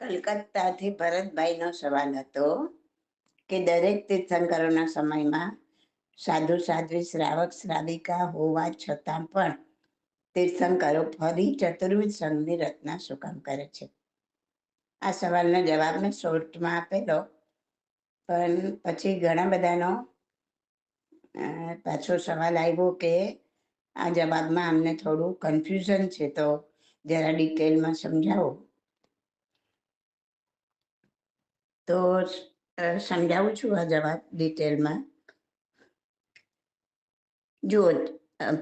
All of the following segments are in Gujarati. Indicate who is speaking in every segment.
Speaker 1: કલકત્તાથી ભરતભાઈનો સવાલ હતો કે દરેક તીર્થંકરોના સમયમાં સાધુ, સાધ્વી, શ્રાવક, શ્રાવિકા હોવા છતાં પણ તીર્થંકરો ફરી ચતુર્વિધ સંઘની રચના શું કામ કરે છે? આ સવાલનો જવાબ મેં શોર્ટમાં આપેલો, પણ પછી ઘણા બધાનો પાછો સવાલ આવ્યો કે આ જવાબમાં અમને થોડું કન્ફ્યુઝન છે, તો જરા ડિટેલમાં સમજાવો. તો સમજાવું છું આ જવાબ ડિટેલમાં. જુઓ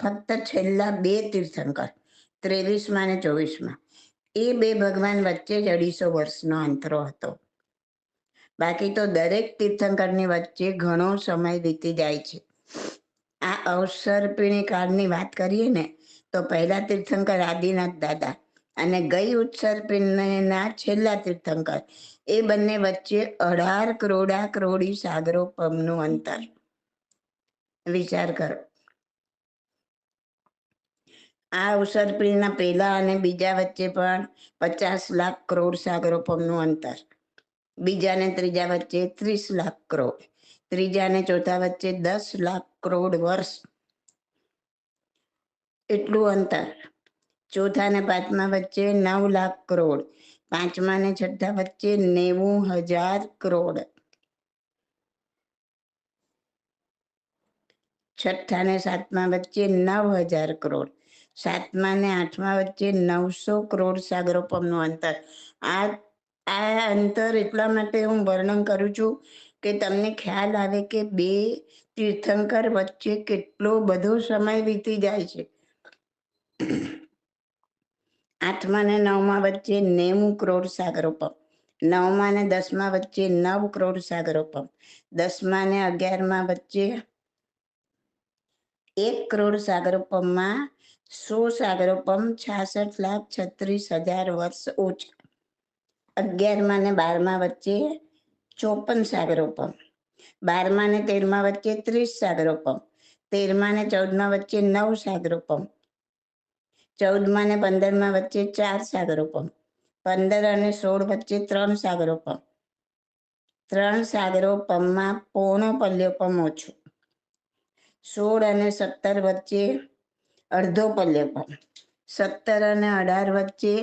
Speaker 1: ફક્ત છેલ્લા બે તીર્થંકર, ત્રેવીસમાં અને ચોવીસમાં, એ બે ભગવાન વચ્ચે જ અઢીસો વર્ષનો અંતરો હતો. બાકી તો દરેક તીર્થંકરની વચ્ચે ઘણો સમય વીતી જાય છે. આ અવસર્પિણી કાળની વાત કરીએ ને, તો પહેલા તીર્થંકર આદિનાથ દાદા અને ગઈ ઉત્સર્પિણીના છેલ્લા તીર્થંકર. એ બંને વચ્ચે અઢાર કરોડા કરોડી સાગરો પમનું અંતર. વિચાર કરો. આ ઉસરપીના પહેલા અને બીજા વચ્ચે પણ પચાસ લાખ કરોડ સાગરો પમનું અંતર. બીજા ને ત્રીજા વચ્ચે ત્રીસ લાખ કરોડ. ત્રીજા ને ચોથા વચ્ચે દસ લાખ કરોડ વર્ષ. એટલું અંતર. ચોથા ને પાંચમા વચ્ચે નવ લાખ કરોડ. પાંચમા ને છઠ્ઠા વચ્ચે નેવું હજાર કરોડ. છઠ્ઠા ને સાતમા વચ્ચે નવ હજાર કરોડ. સાતમા ને આઠમા વચ્ચે નવસો કરોડ સાગરોપમનું અંતર. આ આ અંતર એટલા માટે હું વર્ણન કરું છું કે તમને ખ્યાલ આવે કે બે તીર્થંકર વચ્ચે કેટલો બધો સમય વીતી જાય છે. આઠમા ને નવમા વચ્ચે નેવું કરોડ સાગરોપમ નવમા ને દસમા વચ્ચે નવ કરોડ સાગરોપમ દસમા ને અગિયારમા વચ્ચે એક કરોડ સાગરોપમમાં સો સાગરોપમ છાસઠ લાખ છત્રીસ હજાર વર્ષ ઓછા. અગિયારમા ને બારમા વચ્ચે ચોપન સાગરોપમ બારમા ને તેરમા વચ્ચે ત્રીસ સાગરોપમ તેરમા ને ચૌદમા વચ્ચે નવ સાગરોપમ ચૌદમા ને પંદરમાં વચ્ચે ચાર સાગરોપમ પંદર અને સોળ વચ્ચે ત્રણ સાગરોપમ ત્રણ સાગરોપમમાં પોણો પલ્યોપમ ઓછો. સોળ અને સત્તર વચ્ચે અડધો પલ્યોપમ સત્તર અને અઢાર વચ્ચે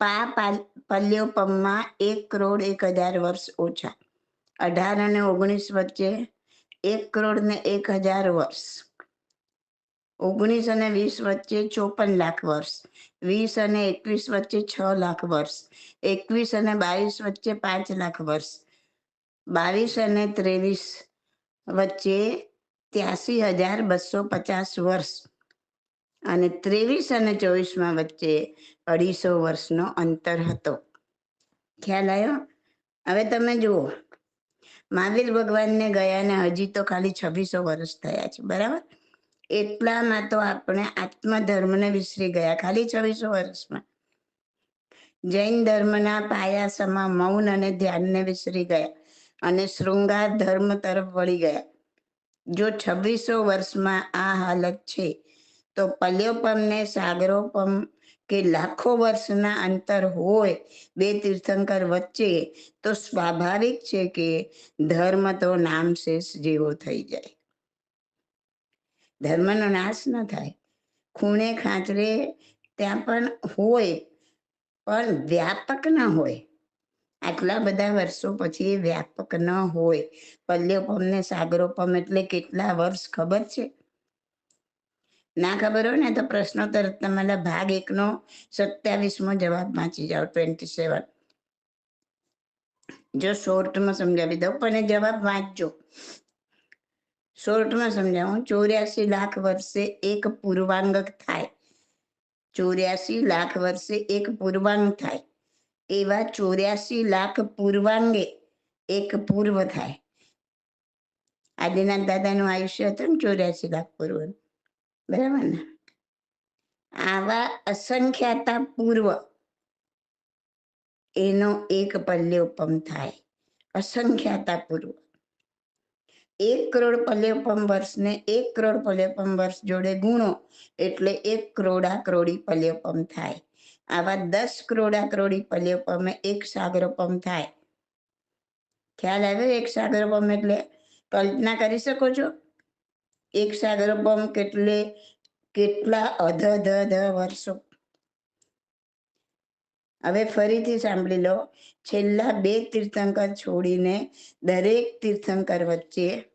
Speaker 1: પા પલ્યોપમમાં એક કરોડ એક હજાર વર્ષ ઓછા. અઢાર અને ઓગણીસ વચ્ચે એક કરોડ ને એક હજાર વર્ષ. ઓગણીસ અને વીસ વચ્ચે ચોપન લાખ વર્ષ. વીસ અને એકવીસ વચ્ચે છ લાખ વર્ષ. એકવીસ અને બાવીસ વચ્ચે પાંચ લાખ વર્ષ. બાવીસ અને ત્રેવીસ વચ્ચે ત્યાસી હજાર બસો પચાસ વર્ષ. અને ત્રેવીસ અને ચોવીસમાં વચ્ચે અઢીસો વર્ષનો અંતર હતો. ખ્યાલ આવ્યો? હવે તમે જુઓ. મહાવીર ભગવાનને ગયા ને હજી તો ખાલી છવ્વીસો વર્ષ થયા છે. બરાબર? એટલામાં તો આપણે આત્મધર્મને વિસરી ગયા. ખાલી છવ્વીસો વર્ષમાં. જૈન ધર્મના પાયાસમાં મૌન અને ધ્યાનને વિસરી ગયા અને શૃંગાર ધર્મ તરફ વળી ગયા. જો છવ્વીસો વર્ષમાં આ હાલત છે, તો પલ્યોપમ ને સાગરોપમ કે લાખો વર્ષના અંતર હોય બે તીર્થંકર વચ્ચે, તો સ્વાભાવિક છે કે ધર્મ તો નામશેષ જેવો થઈ જાય. ધર્મનો નાશ ન થાય. ખૂણે ખાંચરે ત્યાં પણ હોય, પણ વ્યાપક ન હોય. આટલા બધા વર્ષો પછી વ્યાપક ન હોય. પલ્યોપમ ને સાગરોપમ એટલે કેટલા વર્ષ ખબર છે? ના ખબર હોય ને તો પ્રશ્નોત્તર તમારા ભાગ એકનો સત્યાવીસમો જવાબ વાંચી જાઓ ટ્વેન્ટી સેવન જો શોર્ટમાં સમજાવી દઉં, પણ જવાબ વાંચજો. શોર્ટમાં સમજાવું. ચોર્યાસી લાખ વર્ષે એક પૂર્વાંગ થાય. ચોર્યાસી લાખ વર્ષે એક પૂર્વાંગ થાય. એવા ચોર્યાસી લાખ પૂર્વાંગે એક પૂર્વ થાય. આદિનાથ દાદાનું આયુષ્ય હતું ને ચોર્યાસી લાખ પૂર્વ. બરાબર ને? આવા અસંખ્યાતા પૂર્વ એનો એક પલ્યોપમ થાય. અસંખ્યાતા પૂર્વ. એક કરોડ પલ્યપમ વર્ષને એક કરોડ પલ્યોપમ વર્ષ જોડે ગુણો એટલે એક કરોડા કરોડી પલ્યોપમ થાય. આવા દસ કરોડા કરોડી પલ્યોપમે એક સાગરપમ થાય. ખ્યાલ આવ્યો એક સાગરોપમ એટલે? કલ્પના કરી શકો છો? એક સાગરોપમ કેટલે, કેટલા અધ ધ વર્ષો? હવે ફરીથી સાંભળી લો. છેલ્લા બે તીર્થંકર છોડીને દરેક તીર્થંકર વચ્ચે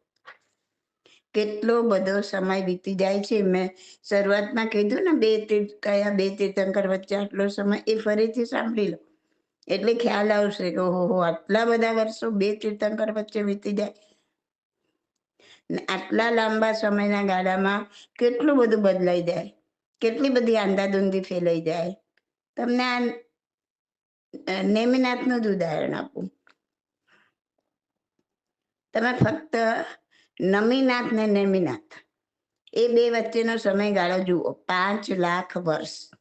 Speaker 1: કેટલો બધો સમય વીતી જાય છે. મેં શરૂઆતમાં કીધું ને, બે તીર્થ કયા બે તીર્થંકર વચ્ચે આટલો સમય, એ ફરીથી સાંભળી લો. એટલે ખ્યાલ આવશે કે ઓહો આટલા બધા વર્ષો બે તીર્થંકર વચ્ચે વીતી જાય. આટલા લાંબા સમયના ગાળામાં કેટલું બધું બદલાઈ જાય? કેટલી બધી આંધાધૂંધી ફેલાઈ જાય? તમને આ નેમિનાથનું જ ઉદાહરણ આપું. તમે ફક્ત નમીનાથ ને નેમિનાથ એ બે વચ્ચેનો સમયગાળો જુઓ, પાંચ લાખ વર્ષ.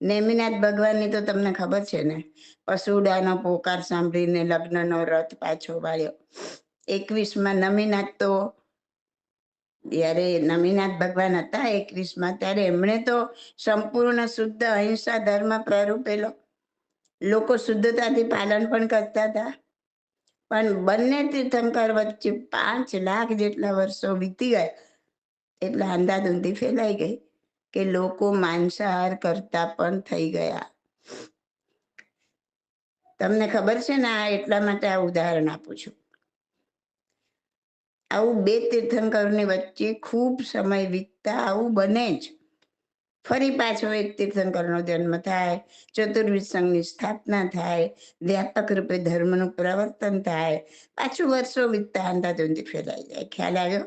Speaker 1: નેમિનાથ ભગવાનની તો તમને ખબર છે ને પશુડાનો પોકાર સાંભળીને લગ્નનો રથ પાછો વાળ્યો. એકવીસમાં નમીનાથ તો જ્યારે નમીનાથ ભગવાન હતા એકવીસમાં, ત્યારે એમણે તો સંપૂર્ણ શુદ્ધ અહિંસા ધર્મ પ્રરૂપેલો લોકો શુદ્ધતાથી પાલન પણ કરતા હતા. પણ બંને તીર્થંકર વચ્ચે પાંચ લાખ જેટલા વર્ષો વીતી ગયા. એટલે અંધાધૂંધી ફેલાઈ ગઈ કે લોકો માંસાહાર કરતા પણ થઈ ગયા. તમને ખબર છે ને, આ એટલા માટે આ ઉદાહરણ આપું છું. આવું બે તીર્થંકરની વચ્ચે ખૂબ સમય વીતતા આવું બને જ. ફરી પાછો એક તીર્થંકરનો જન્મ થાય ચતુર્વિધ સંઘની સ્થાપના થાય, વ્યાપક રૂપે ધર્મનું પ્રવર્તન થાય, પાછું વર્ષો વીતતા અંધાધૂંધી ફેલાઈ જાય. ખ્યાલ આવ્યો?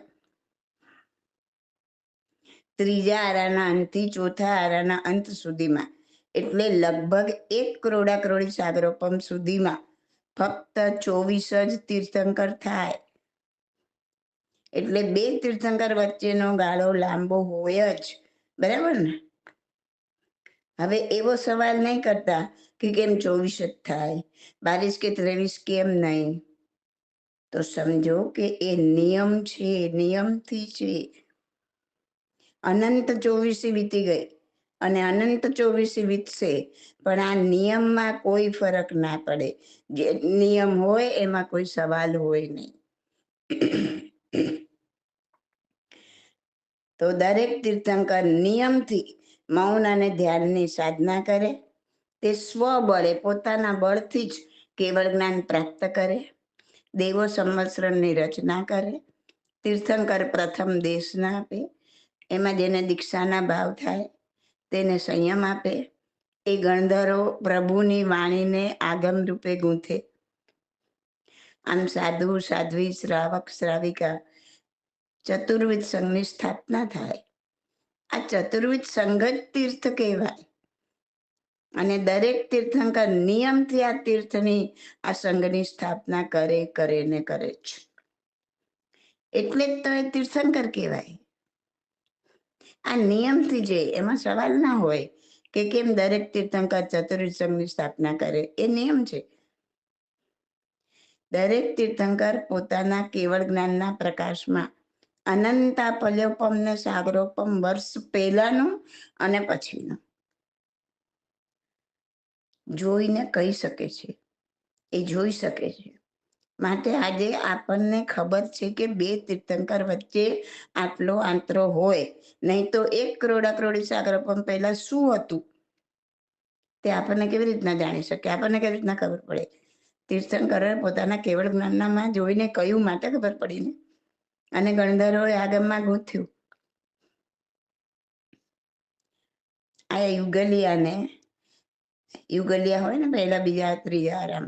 Speaker 1: ત્રીજા આરાના અંતથી ચોથા આરાના અંત સુધીમાં, એટલે લગભગ એક કરોડા કરોડી સાગરોપમ સુધીમાં ફક્ત ચોવીસ જ તીર્થંકર થાય. એટલે બે તીર્થંકર વચ્ચેનો ગાળો લાંબો હોય જ. બરાબર ને? હવે એવો સવાલ નહીં કરતા કે કેમ ચોવીસ જ થાય? બાવીસ કે ત્રેવીસ કેમ નહીં? તો સમજો કે એ નિયમ છે નિયમથી છે. અનંત ચોવીસી વીતી ગઈ અને અનંત ચોવીસી વીતશે, પણ આ નિયમમાં કોઈ ફરક ના પડે. જે નિયમ હોય એમાં કોઈ સવાલ હોય નહીં. તો દરેક તીર્થંકર નિયમથી મૌન અને ધ્યાનની સાધના કરે. તે સ્વબળે પોતાના બળથી જ કેવળ જ્ઞાન પ્રાપ્ત કરે. દેવો સંવત્સરની રચના કરે. તીર્થંકર પ્રથમ દેશના આપે. એમાં જેને દીક્ષાના ભાવ થાય, તેને સંયમ આપે. એ ગણધરો પ્રભુની વાણીને આગમ રૂપે ગૂંથે. આમ સાધુ, સાધ્વી, શ્રાવક, શ્રાવિકા, ચતુર્વિધ સંઘની સ્થાપના થાય. આ ચતુર્વિધ સંઘ તીર્થ કહેવાય. અને દરેક તીર્થંકર નિયમથી આ તીર્થની, આ સંઘની સ્થાપના કરે કરે ને કરે છે એટલે જ તો એ તીર્થંકર કહેવાય. આ નિયમથી જે એમાં સવાલ ના હોય કે કેમ દરેક તીર્થંકર ચતુર્વિધ સંઘની સ્થાપના કરે, એ નિયમ છે. દરેક તીર્થંકર પોતાના કેવળ જ્ઞાનના પ્રકાશમાં અનંતા પલ્યોપમ ને સાગરોપમ વર્ષ પહેલાનું અને પછીનું. જોઈને કહી શકે છે. એ જોઈ શકે છે. માટે આજે આપણને ખબર છે કે બે તીર્થંકર વચ્ચે આટલો આંતરો હોય, નહીં તો એક કરોડા કરોડી સાગરોપમ પહેલા શું હતું? તે આપણને કેવી રીતના જાણી શકે? આપણને કેવી રીતના ખબર પડે? તીર્થંકરે પોતાના કેવળ જ્ઞાનનામાં જોઈને કયું માટે ખબર પડી ને? અને ગણધરોએ આગમમાં ગૂંથ્યું. આ યુગલિયાને, યુગલિયા હોય ને પહેલા બીજા ત્રીજા આરામ,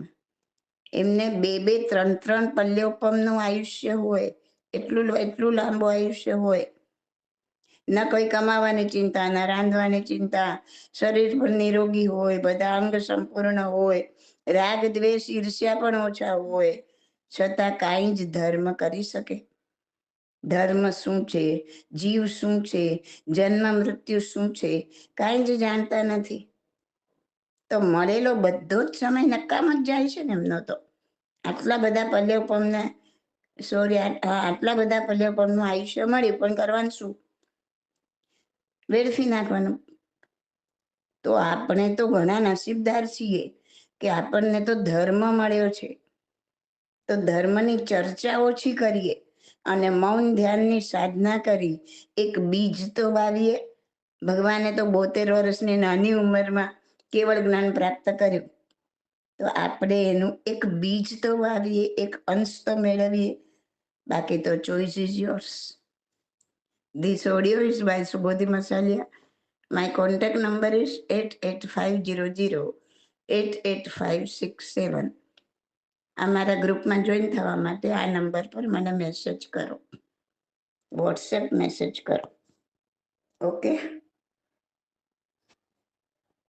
Speaker 1: એમને બે બે ત્રણ ત્રણ પલ્યોપમનું આયુષ્ય હોય, એટલું એટલું લાંબુ આયુષ્ય હોય. ન કોઈ કમાવાની ચિંતા, ન રાંધવાની ચિંતા શરીર પણ નિરોગી હોય, બધા અંગ સંપૂર્ણ હોય રાગ દ્વેષ ઈર્ષ્યા પણ ઓછા હોય, છતાં કાંઈ જ ધર્મ કરી શકે. ધર્મ શું છે? જીવ શું છે? જન્મ, મૃત્યુ શું છે? કાંઈ જ જાણતા નથી. તો મળેલો બધો જ સમય નકામ જ જાય છે ને એમનો તો. આટલા બધા પલ્યોપમને સોરી આટલા બધા પલ્યોપમનું આયુષ્ય મળ્યું, પણ કરવાનું શું? વેડફી નાખવાનું. તો આપણે તો ઘણા નસીબદાર છીએ કે આપણને તો ધર્મ મળ્યો છે. તો ધર્મની ચર્ચા ઓછી કરીએ. અને મૌન ધ્યાનની સાધના કરી. એક બીજ તો વાવીએ. ભગવાને તો બોતેર વર્ષની નાની ઉંમરમાં કેવળ જ્ઞાન પ્રાપ્ત કર્યું. તો આપણે એનું એક બીજ તો વાવીએ, એક અંશ તો મેળવીએ. બાકી તો choice is yours this audio is by Subodhi Masaliya my contact number is eight eight five zero zero eight eight five six seven આ મારા ગ્રુપમાં જોઈન થવા માટે આ નંબર પર મને મેસેજ કરો. વોટ્સએપ મેસેજ કરો. ઓકે